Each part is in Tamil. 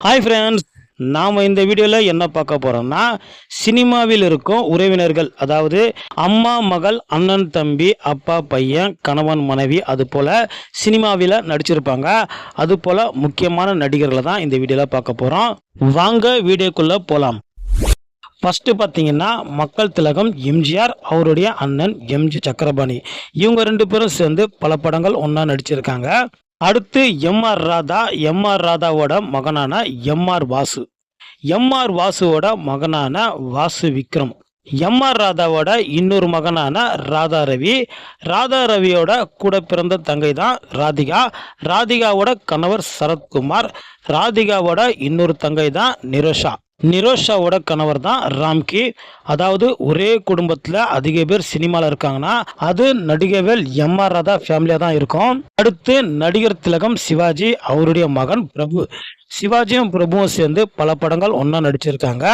ஹாய் ஃப்ரெண்ட்ஸ் நாம் இந்த வீடியோவில் என்ன பார்க்க போகிறோம்னா சினிமாவில் இருக்கும் உறவினர்கள் அதாவது அம்மா மகள் அண்ணன் தம்பி அப்பா பையன் கணவன் மனைவி அது போல் சினிமாவில் நடிச்சிருப்பாங்க. அது போல் முக்கியமான நடிகர்களை தான் இந்த வீடியோவில் பார்க்க போகிறோம் வாங்க வீடியோக்குள்ளே போகலாம் ஃபஸ்ட்டு பார்த்தீங்கன்னா மக்கள் திலகம் எம்ஜிஆர் அவருடைய அண்ணன் எம்ஜி சக்கரபாணி. இவங்க ரெண்டு பேரும் சேர்ந்து பல படங்கள் ஒன்றா நடிச்சிருக்காங்க. அடுத்து எம்ஆர் ராதா எம்ஆர் ராதாவோட மகனான எம்ஆர் வாசு. எம்ஆர் வாசுவோட மகனான வாசு விக்ரம். எம்ஆர் ராதாவோட இன்னொரு மகனான ராதா ரவி. ராதா ரவியோட கூட பிறந்த தங்கை தான் ராதிகா. ராதிகாவோட கணவர் சரத்குமார். ராதிகாவோட இன்னொரு தங்கை தான் நிரோஷா. நிரோஷாவோட கணவர் தான் ராம்கி. அதாவது ஒரே குடும்பத்தில் அதிக பேர் சினிமாவில் இருக்காங்கன்னா அது நடிகவேல் எம்ஆர் ராதா ஃபேமிலியாக தான் இருக்கும். அடுத்து நடிகர் திலகம் சிவாஜி அவருடைய மகன் பிரபு. சிவாஜியும் பிரபுவும் சேர்ந்து பல படங்கள் ஒன்றா நடிச்சிருக்காங்க.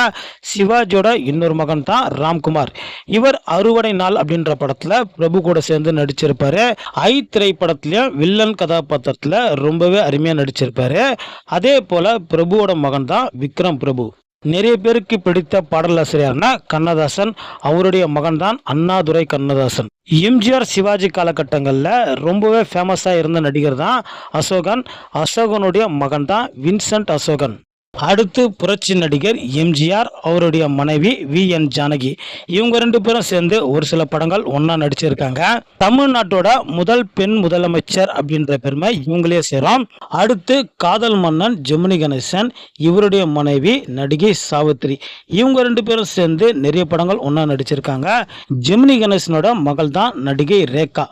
சிவாஜியோட இன்னொரு மகன் தான் ராம்குமார். இவர் அறுவடை நாள் அப்படின்ற படத்தில் பிரபு கூட சேர்ந்து நடிச்சிருப்பாரு. ஐ திரைப்படத்துலையும் வில்லன் கதாபாத்திரத்தில் ரொம்பவே அருமையாக நடிச்சிருப்பாரு. அதே போல் பிரபுவோட மகன் தான் விக்ரம் பிரபு. நிறைய பேருக்கு பிடித்த பாடலாசிரியர்னா கண்ணதாசன் அவருடைய மகன் தான் அண்ணாதுரை கண்ணதாசன். எம்ஜிஆர் சிவாஜி காலகட்டங்களில் ரொம்பவே ஃபேமஸாக இருந்த நடிகர் தான் அசோகன். அசோகனுடைய மகன் தான் வின்சென்ட் அசோகன். அடுத்து புரட்சி நடிகர் எம்ஜிஆர் அவருடைய மனைவி வி. என். ஜானகி. இவங்க ரெண்டு பேரும் சேர்ந்து ஒரு சில படங்கள் ஒன்றா நடிச்சிருக்காங்க. தமிழ்நாட்டோட முதல் பெண் முதலமைச்சர் அப்படின்ற பெருமை இவங்களே சேரும் அடுத்து காதல் மன்னன் ஜெமினி கணேசன் இவருடைய மனைவி நடிகை சாவித்ரி. இவங்க ரெண்டு பேரும் சேர்ந்து நிறைய படங்கள் ஒன்றா நடிச்சிருக்காங்க. ஜெமினி கணேசனோட மகள் தான் நடிகை ரேகா.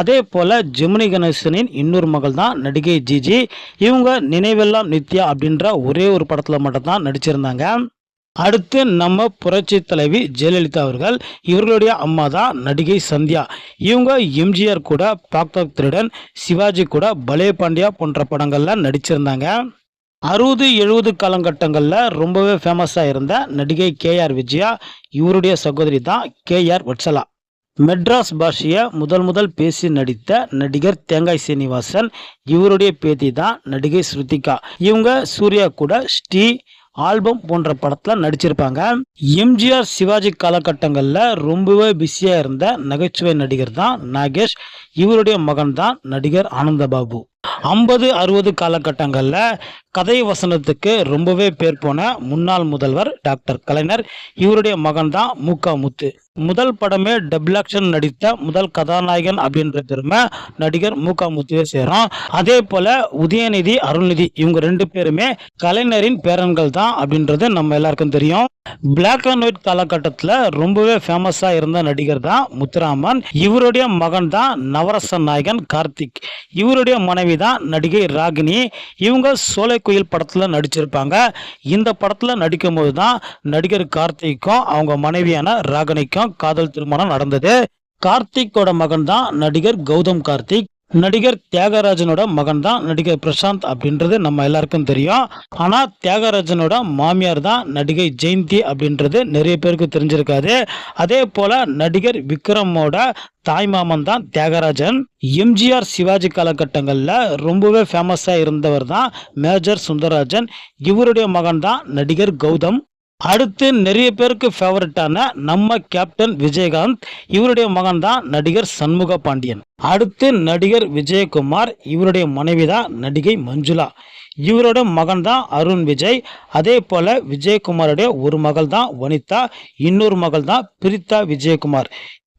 அதே போல ஜெமினி கணேசனின் இன்னொரு மகள் தான் நடிகை ஜிஜி. இவங்க நினைவெல்லாம் நித்யா அப்படின்ற ஒரே ஒரு படத்தில் மட்டும்தான் நடிச்சிருந்தாங்க. அடுத்து நம்ம புரட்சி தலைவி ஜெயலலிதா அவர்கள் இவர்களுடைய அம்மா தான் நடிகை சந்தியா. இவங்க எம்ஜிஆர் கூட பாக்தாக் திருடன் சிவாஜி கூட பலே பாண்டியா போன்ற படங்கள்ல நடிச்சிருந்தாங்க. அறுபது எழுபது காலகட்டங்களில் ரொம்பவே ஃபேமஸாக இருந்த நடிகை கேஆர் விஜயா இவருடைய சகோதரி தான் கேஆர் வட்சலா. மெட்ராஸ் பாஷையை முதல் முதல் பேசி நடித்த நடிகர் தேங்காய் சீனிவாசன். இவருடைய பேத்தி தான் நடிகை ஸ்ருதிகா. இவங்க சூர்யா கூட ஸ்ரீ ஆல்பம் போன்ற படத்தில் நடிச்சிருப்பாங்க. எம்ஜிஆர் சிவாஜி காலகட்டங்களில் ரொம்பவே பிஸியாக இருந்த நகைச்சுவை நடிகர் தான் நாகேஷ். இவருடைய மகன் தான் நடிகர் ஆனந்தபாபு. ஐம்பது அறுபது காலகட்டங்களில் கதை வசனத்துக்கு ரொம்பவே பேர் போன முன்னாள் முதல்வர் டாக்டர் கலைஞர். இவருடைய மகன் தான் மூக்கா முத்து. முதல் படமே டபுள் ஆக்ஷன் நடித்த முதல் கதாநாயகன் அப்படின்ற பெருமை நடிகர் மூக்கா முத்துவே சேரும். அதே போல உதயநிதி அருள்நிதி இவங்க ரெண்டு பேருமே கலைஞரின் பேரன்கள் தான் அப்படின்றது நம்ம எல்லாருக்கும் தெரியும். பிளாக் அண்ட் ஒயிட் காலகட்டத்தில் ரொம்பவே ஃபேமஸாக இருந்த நடிகர் தான் முத்துராமன். இவருடைய மகன் தான் நவரச நாயகன் கார்த்திக். இவருடைய மனைவி தான் நடிகை ராகினி. இவங்க சோலை சோலைக்குயில் படத்தில் நடிச்சிருப்பாங்க. இந்த படத்தில் நடிக்கும்போது தான் நடிகர் கார்த்திக்கும் அவங்க மனைவியான ராகினிக்கும் காதல் திருமணம் நடந்தது. கார்த்திக்கோட மகன் தான் நடிகர் கௌதம் கார்த்திக். நடிகர் தியாகராஜனோட மகன் தான் நடிகர் பிரசாந்த் அப்படின்றது நம்ம எல்லாருக்கும் தெரியும். ஆனா தியாகராஜனோட மாமியார் தான் நடிகை ஜெயந்தி அப்படின்றது நிறைய பேருக்கு தெரிஞ்சிருக்காது. அதே போல நடிகர் விக்ரமோட தாய்மாமன் தான் தியாகராஜன். எம்ஜிஆர் சிவாஜி காலகட்டங்களில் ரொம்பவே ஃபேமஸாக இருந்தவர் தான் மேஜர் சுந்தரராஜன். இவருடைய மகன் தான் நடிகர் கௌதம். அடுத்து நிறைய பேருக்கு ஃபேவரட்டான நம்ம கேப்டன் விஜயகாந்த் இவருடைய மகன் தான் நடிகர் சண்முக பாண்டியன். அடுத்து நடிகர் விஜயகுமார் இவருடைய மனைவி தான் நடிகை மஞ்சுளா. இவரோட மகன் தான் அருண் விஜய். அதே போல விஜயகுமாருடைய ஒரு மகள் தான் வனிதா இன்னொரு மகள் தான் பிரித்தா விஜயகுமார்.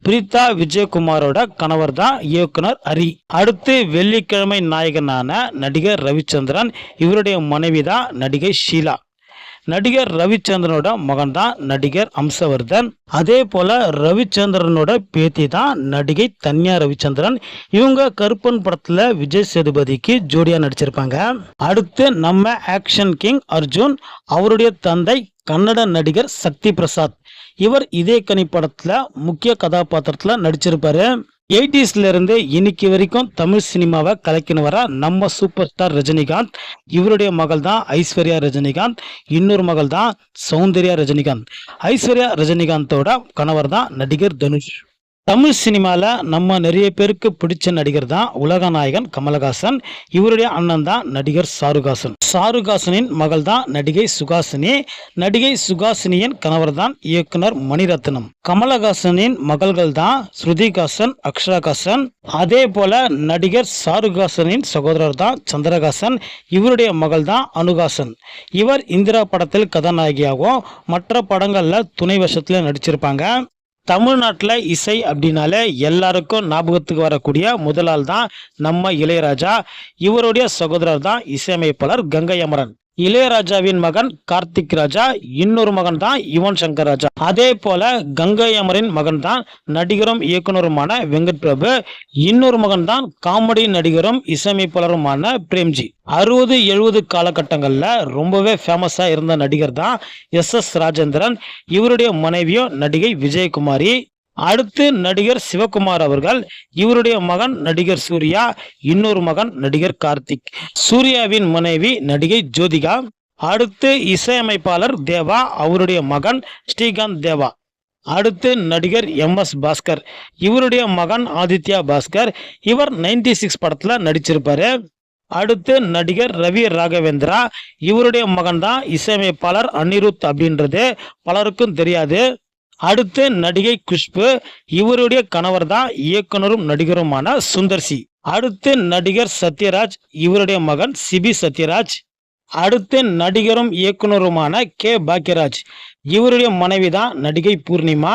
பிரீதா விஜயகுமாரோட கணவர் தான் இயக்குனர் ஹரி அடுத்து வெள்ளிக்கிழமை நாயகனான நடிகர் ரவிச்சந்திரன் இவருடைய மனைவி தான் நடிகை ஷீலா. நடிகர் ரவிச்சந்திரனோட மகன் தான் நடிகர் அம்சவர்தன் அதே போல ரவிச்சந்திரனோட பேத்தி தான் நடிகை தன்யா ரவிச்சந்திரன். இவங்க கருப்பன் படத்துல விஜய் சேதுபதிக்கு ஜோடியா நடிச்சிருப்பாங்க. அடுத்து நம்ம ஆக்ஷன் கிங் அர்ஜுன் அவருடைய தந்தை கன்னட நடிகர் சக்தி பிரசாத். இவர் இதே கனி படத்துல முக்கிய கதாபாத்திரத்துல நடிச்சிருப்பாரு. எயிட்டிஸ்ல இருந்து இன்னைக்கு வரைக்கும் தமிழ் சினிமாவை கலக்கின்னு வர நம்ம சூப்பர் ஸ்டார் ரஜினிகாந்த். இவருடைய மகள் தான் ஐஸ்வர்யா ரஜினிகாந்த். இன்னொரு மகள் தான் சௌந்தர்யா ரஜினிகாந்த். ஐஸ்வர்யா ரஜினிகாந்தோட கணவர் தான் நடிகர் தனுஷ். தமிழ் சினிமாவில் நம்ம நிறைய பேருக்கு பிடிச்ச நடிகர் தான் உலக நாயகன் கமலஹாசன். இவருடைய அண்ணன் தான் நடிகர் சாருகாசன். சாருகாசனின் மகள் தான் நடிகை சுகாசினி. நடிகை சுகாசினியின் கணவர் தான் இயக்குனர் மணிரத்னம். கமலஹாசனின் மகள்கள் தான் ஸ்ருதிகாசன் அக்ஷராகாசன் அதே போல நடிகர் சாருகாசனின் சகோதரர் தான் சந்திரகாசன் இவருடைய மகள் தான் அனுகாசன் இவர் இந்திரா படத்தில் கதாநாயகியாகவும் மற்ற படங்களில் துணை வசத்தில் நடிச்சிருப்பாங்க. தமிழ்நாட்டில் இசை அப்படின்னாலே எல்லாருக்கும் ஞாபகத்துக்கு வரக்கூடிய முதலாள் தான் நம்ம இளையராஜா. இவருடைய சகோதரர் தான் இசையமைப்பாளர் கங்கை அமரன். இளையராஜாவின் மகன் கார்த்திக் ராஜா இன்னொரு மகன் தான் யுவன் சங்கர் ராஜா. அதே போல கங்கை அமரின் மகன் தான் நடிகரும் இயக்குனருமான வெங்கட் பிரபு இன்னொரு மகன் தான் காமெடி நடிகரும் இசையமைப்பாளருமான பிரேம்ஜி. அறுபது எழுபது காலகட்டங்களில் ரொம்பவே ஃபேமஸாக இருந்த நடிகர் தான் எஸ் எஸ் ராஜேந்திரன். இவருடைய மனைவியும் நடிகை விஜயகுமாரி. அடுத்து நடிகர் சிவகுமார் அவர்கள் இவருடைய மகன் நடிகர் சூர்யா இன்னொரு மகன் நடிகர் கார்த்திக். சூர்யாவின் மனைவி நடிகை ஜோதிகா அடுத்து இசையமைப்பாளர் தேவா அவருடைய மகன் ஸ்ரீகாந்த் தேவா. அடுத்து நடிகர் எம் எஸ் பாஸ்கர் இவருடைய மகன் ஆதித்யா பாஸ்கர் இவர் நைன்டி சிக்ஸ் படத்தில் நடிச்சிருப்பாரு. அடுத்து நடிகர் ரவி ராகவேந்திரா இவருடைய மகன் தான் இசையமைப்பாளர் அனிருத் அப்படின்றது பலருக்கும் தெரியாது. அடுத்து நடிகை குஷ்பு இவருடைய கணவர் தான் இயக்குனரும் நடிகருமான சுந்தர்சி. அடுத்து நடிகர் சத்யராஜ் இவருடைய மகன் சிபி சத்யராஜ். அடுத்து நடிகரும் இயக்குனருமான கே. பாக்யராஜ். இவருடைய மனைவி தான் நடிகை பூர்ணிமா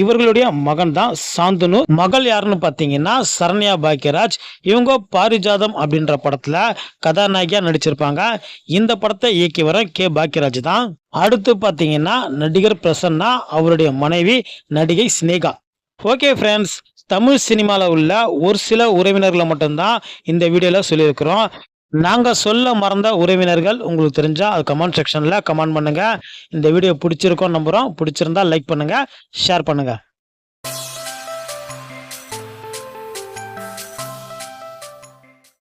இவர்களுடைய மகன் தான் சாந்தனு. மகள் யாருன்னு பார்த்தீங்கன்னா சரண்யா பாக்கியராஜ் இவங்க பாரிஜாதம் அப்படின்ற படத்துல கதாநாயகியா நடிச்சிருப்பாங்க. இந்த படத்தை இயக்கி வர கே பாக்கியராஜ் தான். அடுத்து பார்த்தீங்கன்னா நடிகர் பிரசன்னா அவருடைய மனைவி நடிகை சினேகா. ஓகே ஃப்ரெண்ட்ஸ் தமிழ் சினிமாவில் உள்ள ஒரு சில உறவினர்களை மட்டும்தான் இந்த வீடியோவில் சொல்லியிருக்கிறோம். நாங்கள் சொல்ல மறந்த உறவினர்கள் உங்களுக்கு தெரிஞ்சால் அது கமெண்ட் செக்ஷனில் கமெண்ட் பண்ணுங்கள் இந்த வீடியோ பிடிச்சிருக்கோம் நம்புகிறோம் பிடிச்சிருந்தா லைக் பண்ணுங்கள் ஷேர் பண்ணுங்கள்